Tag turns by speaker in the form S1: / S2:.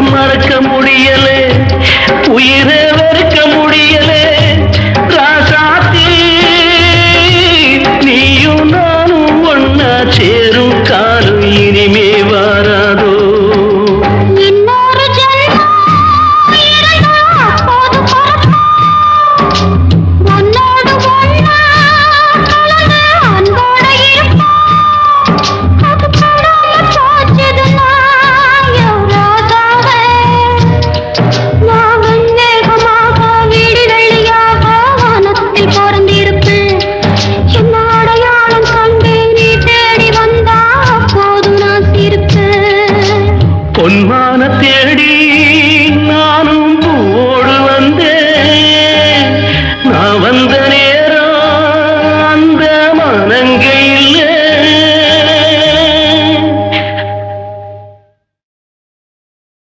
S1: மறக்க முடியல. பொன்மான தேடி